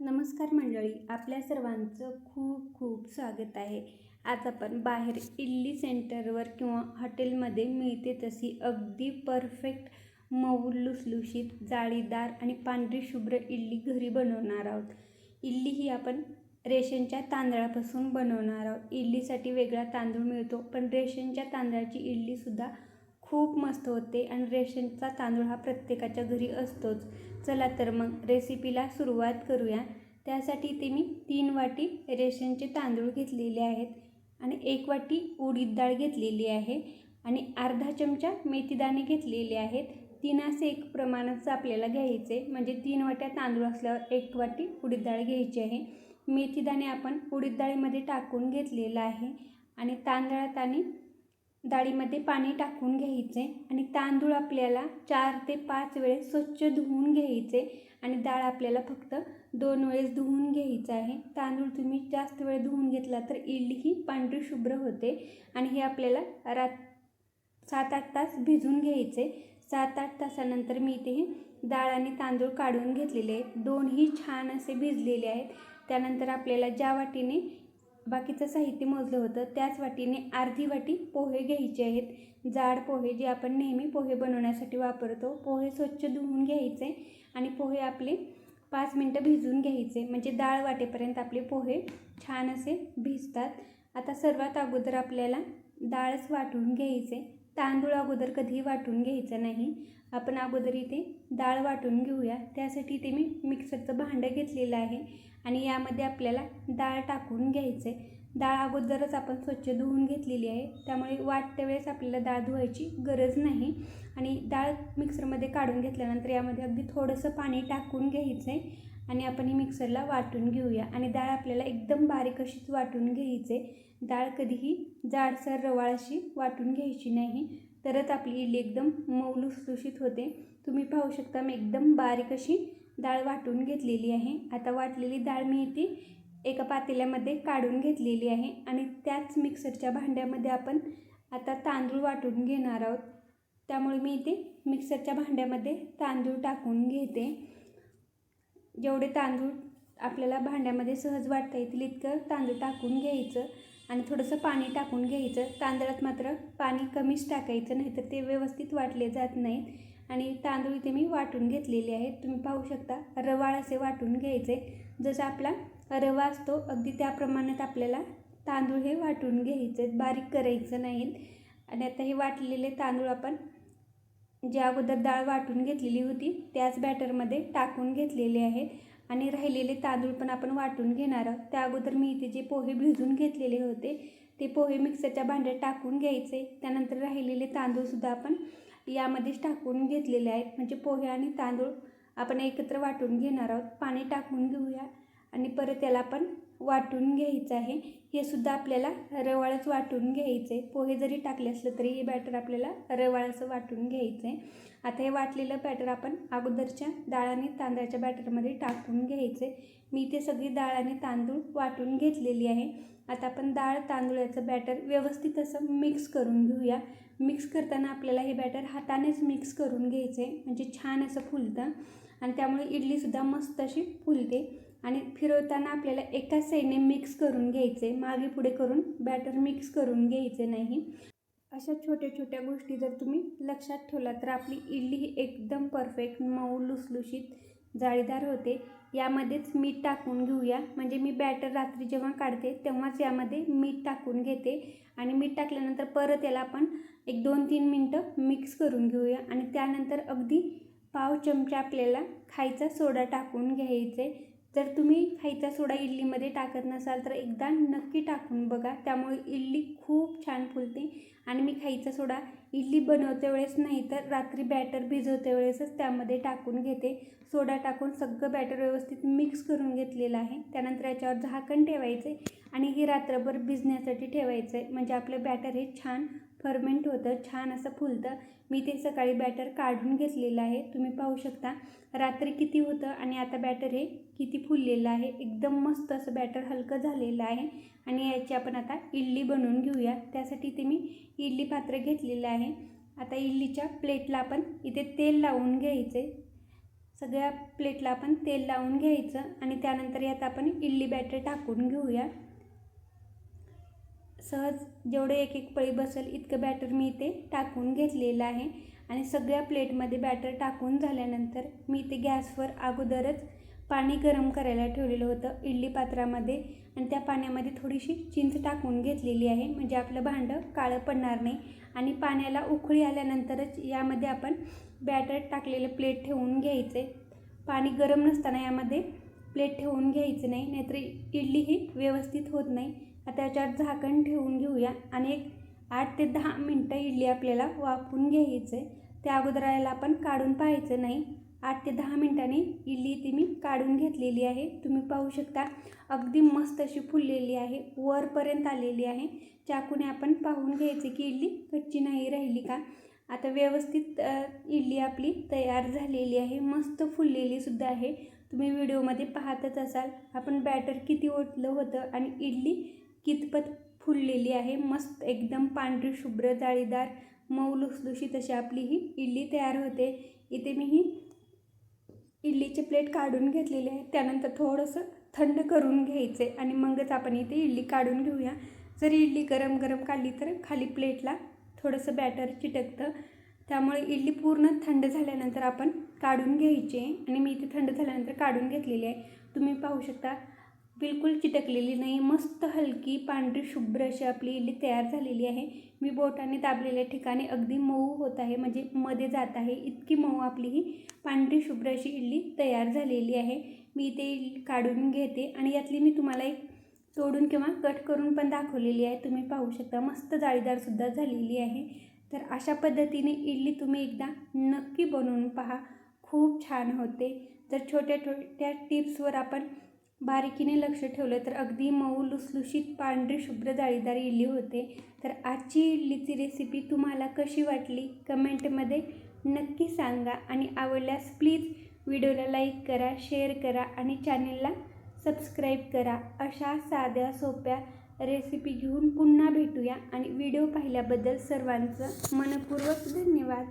नमस्कार मंडळी आपल्या सर्वांचं खूप खूप स्वागत आहे. आज आपण बाहेर इडली सेंटरवर किंवा हॉटेलमध्ये मिळते तशी अगदी परफेक्ट मऊ लुसलुशीत जाळीदार आणि पांढरी शुभ्र इडली घरी बनवणार आहोत. इडली ही आपण रेशनच्या तांदळापासून बनवणार आहोत. इडलीसाठी वेगळा तांदूळ मिळतो पण रेशनच्या तांदळाची इडलीसुद्धा खूप मस्त होते आणि रेशनचा तांदूळ हा प्रत्येकाच्या घरी असतोच. चला तर मग रेसिपीला सुरुवात करूया. त्यासाठी ते मी तीन वाटी रेशनचे तांदूळ घेतलेले आहेत आणि एक वाटी उडीद डाळ घेतलेली आहे आणि अर्धा चमचा मेथीदाणे घेतलेले आहेत. तीन असे एक प्रमाणाचं आपल्याला घ्यायचे म्हणजे तीन वाट्या तांदूळ असल्यावर एक वाटी उडीद डाळ घ्यायची आहे. मेथीदाणे आपण उडीद डाळीमध्ये टाकून घेतलेलं आहे आणि तांदळात आणि डाळीमध्ये पाणी टाकून घ्यायचे आणि तांदूळ आपल्याला चार ते पाच वेळेस स्वच्छ धुवून घ्यायचे आणि डाळ आपल्याला फक्त दोन वेळेस धुवून घ्यायचं आहे. तांदूळ तुम्ही जास्त वेळ धुवून घेतला तर इडली ही पांढरी शुभ्र होते आणि हे आपल्याला रात सात आठ तास भिजून घ्यायचे. सात आठ तासानंतर मी इथे डाळ आणि तांदूळ काढून घेतलेले आहेत. दोनही छान असे भिजलेले आहेत. त्यानंतर आपल्याला ज्या वाटीने बाकीचं साहित्य मोजलं होतं त्याच वाटीने अर्धी वाटी पोहे घ्यायचे आहेत. जाड पोहे जे आपण नेहमी पोहे बनवण्यासाठी वापरतो पोहे स्वच्छ धुवून घ्यायचे आणि पोहे आपले पाच मिनटं भिजवून घ्यायचे. म्हणजे डाळ वाटेपर्यंत आपले पोहे छान असे भिजतात. आता सर्वात अगोदर आपल्याला डाळच वाटून घ्यायचे. तांदूळ अगोदर कधीही वाटून घ्यायचं नाही. आपण अगोदर इथे डाळ वाटून घेऊया. त्यासाठी इथे मी मिक्सरचं भांडं घेतलेलं आहे आणि यामध्ये आपल्याला डाळ टाकून घ्यायचे डाळ अगोदरच आपण स्वच्छ धुवून घेतलेली आहे. त्यामुळे वाटत्या वेळेस आपल्याला डाळ धुवायची गरज नाही. आणि डाळ मिक्सरमध्ये काढून घेतल्यानंतर यामध्ये अगदी थोडंसं पाणी टाकून घ्यायचं आहे आणि आपण ही मिक्सरला वाटून घेऊया. आणि डाळ आपल्याला एकदम बारीक अशीच वाटून घ्यायचे डाळ कधीही जाडसर रवाळ अशी वाटून घ्यायची नाही. तरच आपली इडली एकदम मऊ लुसलुशीत होते. तुम्ही पाहू शकता मी एकदम बारीक अशी डाळ वाटून घेतलेली आहे. आता वाटलेली डाळ मी इथे एका पातेल्यामध्ये काढून घेतलेली आहे आणि त्याच मिक्सरच्या भांड्यामध्ये आपण आता तांदूळ वाटून घेणार आहोत. त्यामुळे मी इथे मिक्सरच्या भांड्यामध्ये तांदूळ टाकून घेते. जेवढे तांदूळ आपल्याला भांड्यामध्ये सहज वाटता येतील इतकं तांदूळ टाकून घ्यायचं. आणि थोडंसं पाणी टाकून घ्यायचं. तांदळात मात्र पाणी कमीच टाकायचं नाहीतर ते व्यवस्थित वाटले जात नाहीत. आणि तांदूळ इथे मी वाटून घेतलेले आहेत. तुम्ही पाहू शकता रवाळ असे वाटून घ्यायचे. जसं आपला रवा असतो अगदी त्या प्रमाणात आपल्याला तांदूळ हे वाटून घ्यायचे. बारीक करायचं नाही. आणि आता हे वाटलेले तांदूळ आपण जे अगोदर डाळ वाटून घेतलेली होती त्याच बॅटरमध्ये टाकून घेतलेले आहेत. आणि राहिलेले तांदूळ पण आपण वाटून घेणार आहोत. त्या अगोदर मी इथे जे पोहे भिजून घेतलेले होते ते पोहे मिक्सरच्या भांड्यात टाकून घ्यायचे. त्यानंतर राहिलेले तांदूळसुद्धा आपण यामध्येच टाकून घेतलेले आहेत. म्हणजे पोहे आणि तांदूळ आपण एकत्र वाटून घेणार आहोत. पाणी टाकून घेऊया. आणि परत याला आपण वाटून घ्यायचं आहे. हे सुद्धा आपल्याला रवाळच वाटून घ्यायचं आहे. पोहे जरी टाकले असलं तरी हे बॅटर आपल्याला रवाळाचं वाटून घ्यायचं आहे. आता हे वाटलेलं बॅटर आपण अगोदरच्या डाळ आणि तांदळाच्या बॅटरमध्ये टाकून घ्यायचे मी ते सगळी डाळ आणि तांदूळ वाटून घेतलेली आहे. आता आपण डाळ तांदूळाचं बॅटर व्यवस्थित असं मिक्स करून घेऊया. मिक्स करताना आपल्याला हे बॅटर हातानेच मिक्स करून घ्यायचं आहे. म्हणजे छान असं फुलतं. आणि त्यामुळे इडलीसुद्धा मस्त अशी फुलते. आणि फिरवताना आपल्याला एकाच साईडने मिक्स करून घ्यायचे मागे पुढे करून बॅटर मिक्स करून घ्यायचे नाही. अशा छोट्या छोट्या गोष्टी जर तुम्ही लक्षात ठेवला तर आपली इडली ही एकदम परफेक्ट मऊ लुसलुशीत जाळीदार होते. यामध्येच मीठ टाकून घेऊया. म्हणजे मी बॅटर रात्री जेव्हा काढते तेव्हाच यामध्ये मीठ टाकून घेते. आणि मीठ टाकल्यानंतर परत याला आपण एक दोन तीन मिनटं मिक्स करून घेऊया. आणि त्यानंतर अगदी पाव चमचा आपल्याला खायचा सोडा टाकून घ्यायचे. जर तुम्ही खायचा सोडा इडलीमध्ये टाकत नसाल तर एकदा नक्की टाकून बघा. त्यामुळे इडली खूप छान फुलते. आणि मी खायचा सोडा इडली बनवते वेळेस नाही तर रात्री बॅटर भिजवते वेळेसच त्यामध्ये टाकून घेते. सोडा टाकून सगळं बॅटर व्यवस्थित मिक्स करून घेतलेलं आहे. त्यानंतर याच्यावर झाकण ठेवायचे आणि हे रात्रभर भिजण्यासाठी ठेवायचं आहे. म्हणजे आपलं बॅटर हे छान फर्मेंट होतं छान असं फुलतं. मी ते सकाळी बॅटर काढून घेतलेलं आहे. तुम्ही पाहू शकता. रात्री किती होतं आणि आता बॅटर हे किती फुललेलं आहे. एकदम मस्त असं बॅटर हलकं झालेलं आहे. आणि याची आपण आता इडली बनवून घेऊया. त्यासाठी ते मी इडली पात्र घेतलेलं आहे. आता इडलीच्या प्लेटला आपण इथे तेल लावून घ्यायचे. सगळ्या प्लेटला आपण तेल लावून घ्यायचं. आणि त्यानंतर यात आपण इडली बॅटर टाकून घेऊया. सहज जेवढे एक एक पळी बसेल इतकं बॅटर मी इथे टाकून घेतलेलं आहे. आणि सगळ्या प्लेटमध्ये बॅटर टाकून झाल्यानंतर मी इथे गॅसवर अगोदरच पाणी गरम करायला ठेवलेलं होतं इडली पात्रामध्ये. आणि त्या पाण्यामध्ये थोडीशी चिंच टाकून घेतलेली आहे. म्हणजे आपलं भांडं काळं पडणार नाही. आणि पाण्याला उकळी आल्यानंतरच यामध्ये आपण बॅटर टाकलेलं प्लेट ठेवून घ्यायचे. पाणी गरम नसताना यामध्ये प्लेट ठेवून घ्यायचं नाही. नाहीतर इडली ही व्यवस्थित होत नाही. आता याच्यावर झाकण ठेवून घेऊया आणि एक आठ ते दहा मिनटं इडली आपल्याला वाफवून घ्यायचं आहे त्या अगोदर याला आपण काढून पाहायचं नाही. आठ ते दहा मिनटांनी इडली ती मी काढून घेतलेली आहे. तुम्ही पाहू शकता अगदी मस्त अशी फुललेली आहे. वरपर्यंत आलेली आहे. चाकूने आपण पाहून घ्यायचे की इडली कच्ची नाही राहिली का? आता व्यवस्थित इडली आपली तयार झालेली आहे. मस्त फुललेली सुद्धा आहे. तुम्ही व्हिडिओमध्ये पाहतच असाल आपण बॅटर किती ओतलं होतं आणि इडली कितपत फुललेली आहे. मस्त एकदम पांढरी शुभ्र जाळीदार मऊ लुसलुशीत अशी आपली ही इडली तयार होते. इथे मी ही इडलीचे प्लेट काढून घेतलेले आहे. त्यानंतर थोडंसं थंड करून घ्यायचे आणि मगच आपण इथे इडली काढून घेऊया. जर इडली गरम गरम काढली तर खाली प्लेटला थोडंसं बॅटर चिटकतं. त्यामुळे इडली पूर्ण थंड झाल्यानंतर आपण काढून घ्यायची आणि मी इथे थंड झाल्यानंतर काढून घेतलेली आहे. तुम्ही पाहू शकता बिलकुल चिटकलेली नाही. मस्त हलकी पांढरी शुभ्र अशी आपली इडली तयार झालेली आहे. मी बोटाने दाबलेल्या ठिकाणी अगदी मऊ होत आहे. म्हणजे मध्ये जात आहे. इतकी मऊ आपली ही पांढरी शुभ्र अशी इडली तयार झालेली आहे. मी इथे इडली काढून घेते आणि यातली मी तुम्हाला एक तोडून किंवा कट करून पण दाखवलेली आहे. तुम्ही पाहू शकता. मस्त जाळीदारसुद्धा झालेली आहे. तर अशा पद्धतीने इडली तुम्ही एकदा नक्की बनवून पहा. खूप छान होते. जर छोट्या छोट्या टिप्सवर आपण बारीकीने लक्ष ठेवलं तर अगदी मऊ लुसलुशीत पांढरी शुभ्र जाळीदार इडली होते. तर आजची इडलीची रेसिपी तुम्हाला कशी वाटली? कमेंटमध्ये नक्की सांगा. आणि आवडल्यास प्लीज व्हिडिओला लाईक करा शेअर करा आणि चॅनेलला सबस्क्राईब करा. अशा साध्या सोप्या रेसिपी घेऊन पुन्हा भेटूया. आणि व्हिडिओ पाहिल्याबद्दल सर्वांचं मनपूर्वक धन्यवाद.